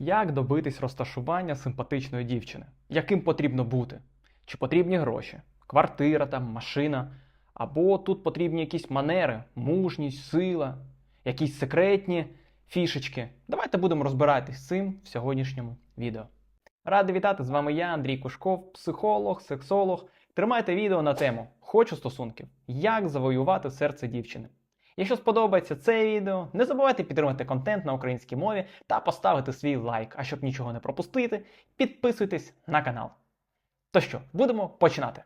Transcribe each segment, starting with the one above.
Як добитись розташування симпатичної дівчини? Яким потрібно бути? Чи потрібні гроші? Квартира, там, машина? Або тут потрібні якісь манери, мужність, сила, якісь секретні фішечки? Давайте будемо розбиратись цим в сьогоднішньому відео. Радий вітати з вами я, Андрій Кушков, психолог, сексолог. Тримайте відео на тему Хочу стосунків. Як завоювати серце дівчини. Якщо сподобається це відео, не забувайте підтримати контент на українській мові та поставити свій лайк. А щоб нічого не пропустити, підписуйтесь на канал. То що, будемо починати.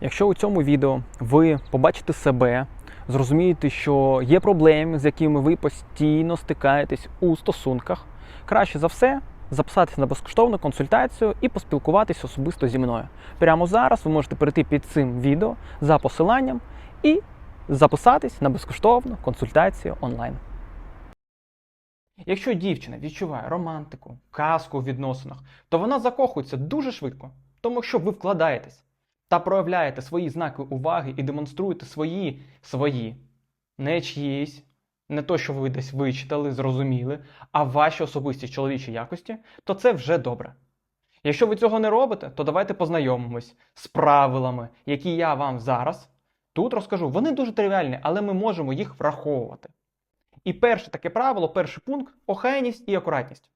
Якщо у цьому відео ви побачите себе, зрозумієте, що є проблеми, з якими ви постійно стикаєтесь у стосунках, краще за все записатися на безкоштовну консультацію і поспілкуватись особисто зі мною. Прямо зараз ви можете перейти під цим відео за посиланням і записатись на безкоштовну консультацію онлайн. Якщо дівчина відчуває романтику, казку у відносинах, то вона закохується дуже швидко, тому що ви вкладаєтесь та проявляєте свої знаки уваги і демонструєте свої свої, не чиїсь, не то, що ви десь вичитали, зрозуміли, а ваші особисті чоловічі якості, то це вже добре. Якщо ви цього не робите, то давайте познайомимось з правилами, які я вам зараз тут розкажу. Вони дуже тривіальні, але ми можемо їх враховувати. І перше таке правило, перший пункт охайність і акуратність.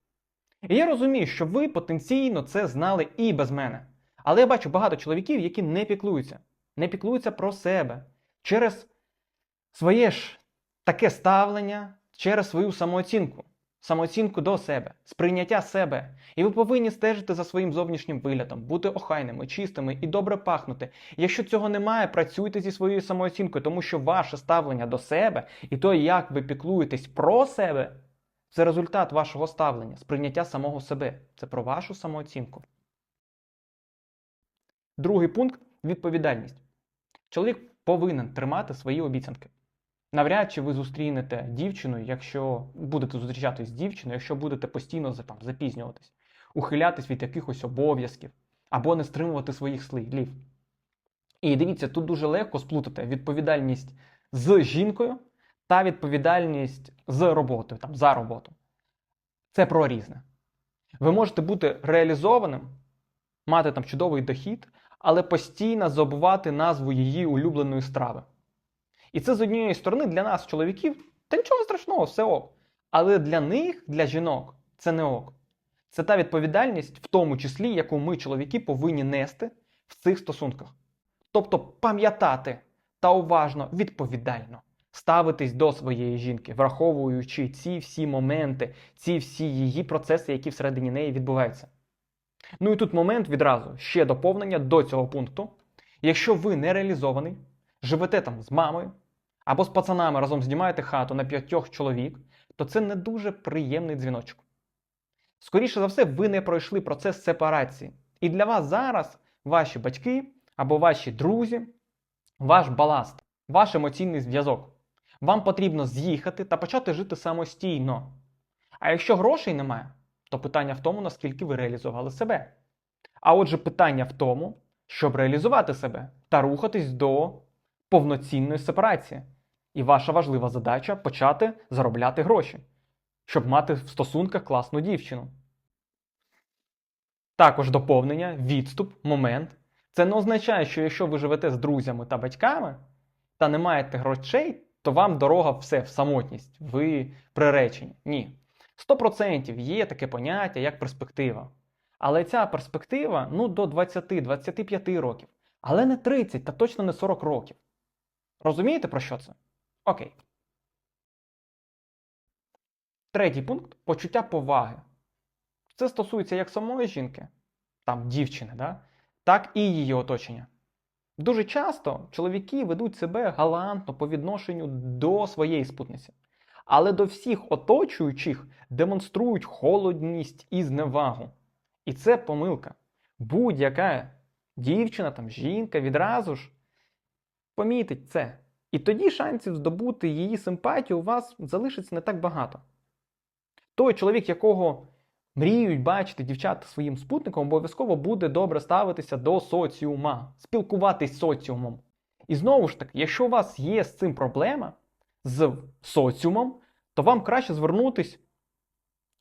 І я розумію, що ви потенційно це знали і без мене. Але я бачу багато чоловіків, які не піклуються, не піклуються про себе через своє ж таке ставлення, через свою самооцінку, самооцінку до себе, сприйняття себе. І ви повинні стежити за своїм зовнішнім виглядом, бути охайними, чистими і добре пахнути. Якщо цього немає, працюйте зі своєю самооцінкою, тому що ваше ставлення до себе і то, як ви піклуєтесь про себе, це результат вашого ставлення, сприйняття самого себе. Це про вашу самооцінку. Другий пункт відповідальність. Чоловік повинен тримати свої обіцянки. Навряд чи ви зустрінете дівчину, якщо будете зустрічатись з дівчиною, якщо будете постійно там, запізнюватись, ухилятись від якихось обов'язків або не стримувати своїх слів. І дивіться, тут дуже легко сплутати відповідальність з жінкою та відповідальність з роботою, там, за роботу. Це про різне. Ви можете бути реалізованим, мати там чудовий дохід, але постійно забувати назву її улюбленої страви. І це з однієї сторони для нас, чоловіків, та нічого страшного, все ок. Але для них, для жінок, це не ок. Це та відповідальність, в тому числі, яку ми, чоловіки, повинні нести в цих стосунках. Тобто пам'ятати та уважно, відповідально ставитись до своєї жінки, враховуючи ці всі моменти, ці всі її процеси, які всередині неї відбуваються. Ну і тут момент відразу ще доповнення до цього пункту. Якщо ви не реалізований, живете там з мамою або з пацанами разом знімаєте хату на п'ятьох чоловік, то це не дуже приємний дзвіночок. Скоріше за все, ви не пройшли процес сепарації. І для вас зараз ваші батьки або ваші друзі, ваш баласт, ваш емоційний зв'язок. Вам потрібно з'їхати та почати жити самостійно. А якщо грошей немає, то питання в тому, наскільки ви реалізували себе. А отже, питання в тому, щоб реалізувати себе та рухатись до повноцінної сепарації. І ваша важлива задача почати заробляти гроші, щоб мати в стосунках класну дівчину. Також доповнення, відступ, момент. Це не означає, що якщо ви живете з друзями та батьками та не маєте грошей, то вам дорога все в самотність, ви приречені. Ні. 100% є таке поняття, як перспектива. Але ця перспектива ну, до 20-25 років. Але не 30 та точно не 40 років. Розумієте про що це? Окей. Третій пункт почуття поваги. Це стосується як самої жінки, там дівчини, да? так і її оточення. Дуже часто чоловіки ведуть себе галантно по відношенню до своєї спутниці, але до всіх оточуючих демонструють холодність і зневагу. І це помилка. Будь-яка дівчина, там, жінка відразу ж помітить це. І тоді шансів здобути її симпатію у вас залишиться не так багато. Той чоловік, якого мріють бачити дівчата своїм спутником, обов'язково буде добре ставитися до соціума, спілкуватись з соціумом. І знову ж таки, якщо у вас є з цим проблема з соціумом, то вам краще звернутись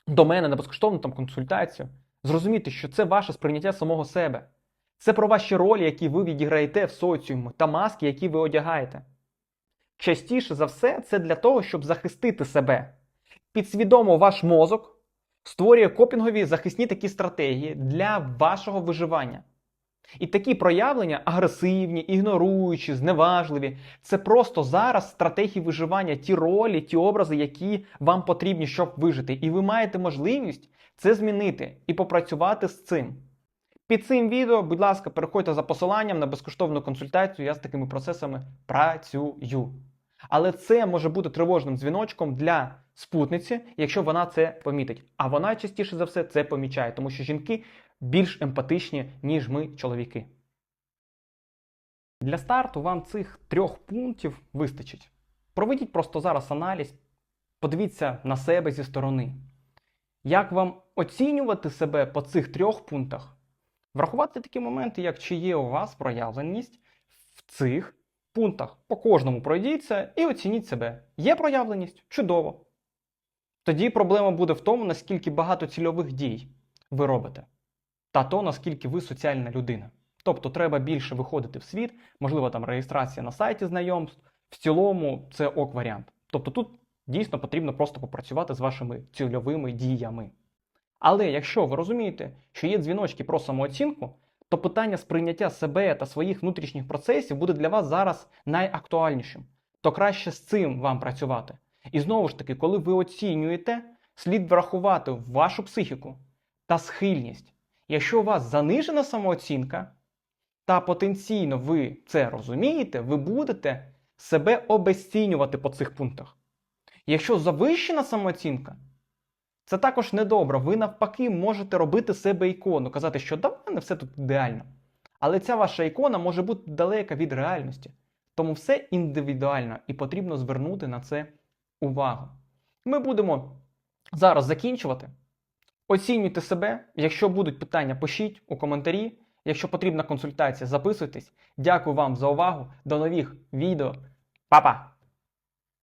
до мене на безкоштовну там консультацію, зрозуміти, що це ваше сприйняття самого себе. Це про ваші ролі, які ви відіграєте в соціумі, та маски, які ви одягаєте. Частіше за все, це для того, щоб захистити себе. Підсвідомо ваш мозок створює копінгові захисні такі стратегії для вашого виживання. І такі проявлення агресивні, ігноруючі, зневажливі це просто зараз стратегії виживання, ті ролі, ті образи, які вам потрібні, щоб вижити. І ви маєте можливість це змінити і попрацювати з цим. Під цим відео, будь ласка, переходьте за посиланням на безкоштовну консультацію. Я з такими процесами працюю. Але це може бути тривожним дзвіночком для спутниці, якщо вона це помітить. А вона частіше за все це помічає, тому що жінки більш емпатичні, ніж ми, чоловіки. Для старту вам цих трьох пунктів вистачить. Проведіть просто зараз аналіз, подивіться на себе зі сторони. Як вам оцінювати себе по цих трьох пунктах? Врахувати такі моменти, як чи є у вас проявленість в цих пунктах. По кожному пройдіться і оцініть себе. Є проявленість? Чудово. Тоді проблема буде в тому, наскільки багато цільових дій ви робите, та то, наскільки ви соціальна людина. Тобто треба більше виходити в світ, можливо, там реєстрація на сайті знайомств. В цілому це ок варіант. Тобто тут дійсно потрібно просто попрацювати з вашими цільовими діями. Але якщо ви розумієте, що є дзвіночки про самооцінку, то питання сприйняття себе та своїх внутрішніх процесів буде для вас зараз найактуальнішим. То краще з цим вам працювати. І знову ж таки, коли ви оцінюєте, слід врахувати вашу психіку та схильність. Якщо у вас занижена самооцінка, та потенційно ви це розумієте, ви будете себе обесцінювати по цих пунктах. Якщо завищена самооцінка, це також недобре. Ви навпаки можете робити себе ікону, казати, що да, в мене все тут ідеально. Але ця ваша ікона може бути далека від реальності. Тому все індивідуально і потрібно звернути на це увагу. Ми будемо зараз закінчувати. Оцінюйте себе. Якщо будуть питання, пишіть у коментарі. Якщо потрібна консультація, записуйтесь. Дякую вам за увагу. До нових відео. Па-па!